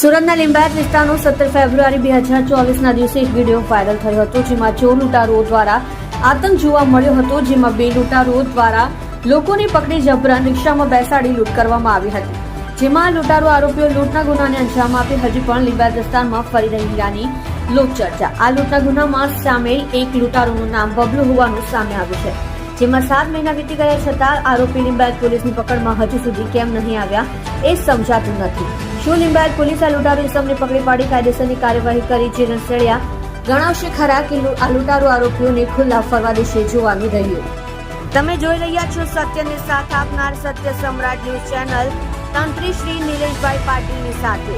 સુરતના લીંબાયત વિસ્તારનો સત્તર ફેબ્રુઆરી બે હજાર ચોવીસના દિવસે એક વીડિયો વાયરલ થયો હતો, જેમાં ચોર લૂંટારુઓ દ્વારા આતંક જોવા મળ્યો હતો, જેમાં બે લૂંટારુઓ દ્વારા લોકોને પકડી જબરન રિક્ષામાં બેસાડી લૂંટ કરવામાં આવી હતી. જેમાં લૂંટારો આરોપીઓ લૂંટના ગુનાને અંજામ આપી હજી પણ લીંબાયત વિસ્તારમાં ફરી રહેલાની લોકચર્ચા. આ લૂંટના ગુનામાં સામેલ એક લૂંટારોનું નામ બબલુ હોવાનું સામે આવ્યું છે. જેમાં સાત મહિના વીતી ગયા છતાં આરોપી લિંબાયત પોલીસની પકડમાં હજુ સુધી કેમ નહીં આવ્યા એ સમજાતું નથી. શું લિંબાયત પોલીસ આ લૂંટારો ઇસમને પકડી પાડી કાયદેસરની કાર્યવાહી કરી જે રસળિયા ગણાવશે ખરા કે આ લૂંટારો આરોપીઓને ખુલ્લા ફરવા દેશે જોવાનું રહ્યું. તમે જોઈ રહ્યા છો સત્યને સાથ આપનાર સત્ય સમ્રાટ ન્યૂઝ ચેનલ તંત્રી શ્રી નિલેશભાઈ પાટીલની સાથે.